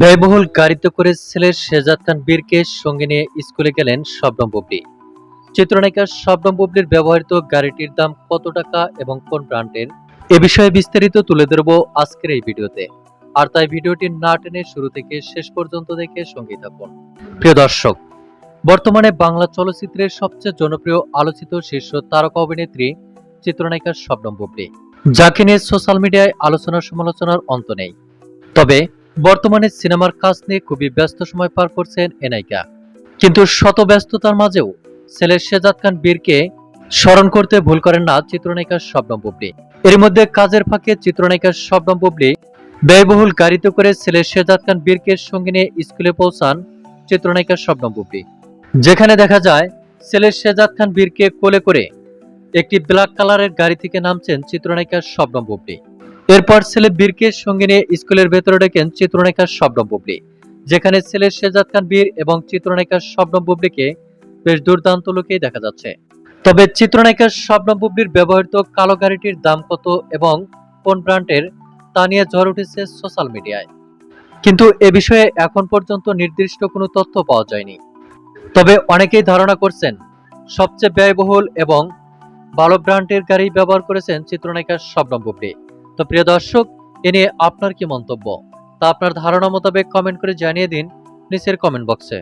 ব্যয়বহুল গাড়িতে করে ছেলের শেজাদ খান বীরকে সঙ্গে নিয়ে স্কুলে গেলেন শবনম বুবলি। চিত্রনায়িকা শবনম বুবলির ব্যবহৃত গাড়িটির দাম কত টাকা এবং কোন ব্র্যান্ডের? এ বিষয়ে বিস্তারিত তুলে ধরব আজকের এই ভিডিওতে। আর তাই ভিডিওটি না টেনে শুরু থেকে শেষ পর্যন্ত দেখে সঙ্গী থাকুন। প্রিয় দর্শক, বর্তমানে বাংলা চলচ্চিত্রের সবচেয়ে জনপ্রিয় আলোচিত শীর্ষ তারকা অভিনেত্রী চিত্রনায়িকা শবনম বুবলি। যাকে নিয়ে সোশ্যাল মিডিয়ায় আলোচনা সমালোচনার অন্ত নেই। তবে বর্তমানে সিনেমার কাজ নিয়ে খুবই ব্যস্ত সময় পার করছেন এ নায়িকা। কিন্তু শত ব্যস্ততার মাঝেও ছেলের শেজাদ খান বীরকে স্মরণ করতে ভুল করেন না চিত্রনায়িকা শবনম বুবলি। এর মধ্যে কাজের ফাঁকে চিত্রনায়িকা শবনম বুবলি ব্যয়বহুল গাড়িতে করে ছেলের শেজাদ খান বীরকে সঙ্গে নিয়ে স্কুলে পৌঁছান চিত্রনায়িকা শবনম বুবলি। যেখানে দেখা যায়, ছেলের শেজাদ খান বীরকে কোলে করে একটি ব্ল্যাক কালারের গাড়ি থেকে নামছেন চিত্রনায়িকা শবনম বুবলি। এরপর ছেলে বীরকে সঙ্গে নিয়ে স্কুলের ভেতরে ডেকেন চিত্রনায়িকা শবনম বুবলি। যেখানে ছেলে শেজাদ খান বীর এবং চিত্রনায়িকা শবনম বুবলিকে বেশ দুর্দান্ত লোকেই দেখা যাচ্ছে। তবে চিত্রনায়িকা শবনম বুবলির ব্যবহৃত কালো গাড়িটির দাম কত এবং কোন ব্র্যান্ডের তা নিয়ে ঝড় উঠেছে সোশ্যাল মিডিয়ায়। কিন্তু এ বিষয়ে এখন পর্যন্ত নির্দিষ্ট কোনো তথ্য পাওয়া যায়নি। তবে অনেকেই ধারণা করছেন, সবচেয়ে ব্যয়বহুল এবং ভালো ব্র্যান্ডের গাড়ি ব্যবহার করেছেন চিত্রনায়িকা শবনম বুবলি। তো প্রিয় দর্শক, এ নিয়ে আপনার কি মন্তব্য? তা আপনার ধারণা মোতাবেক কমেন্ট করে জানিয়ে দিন নিচের কমেন্ট বক্সে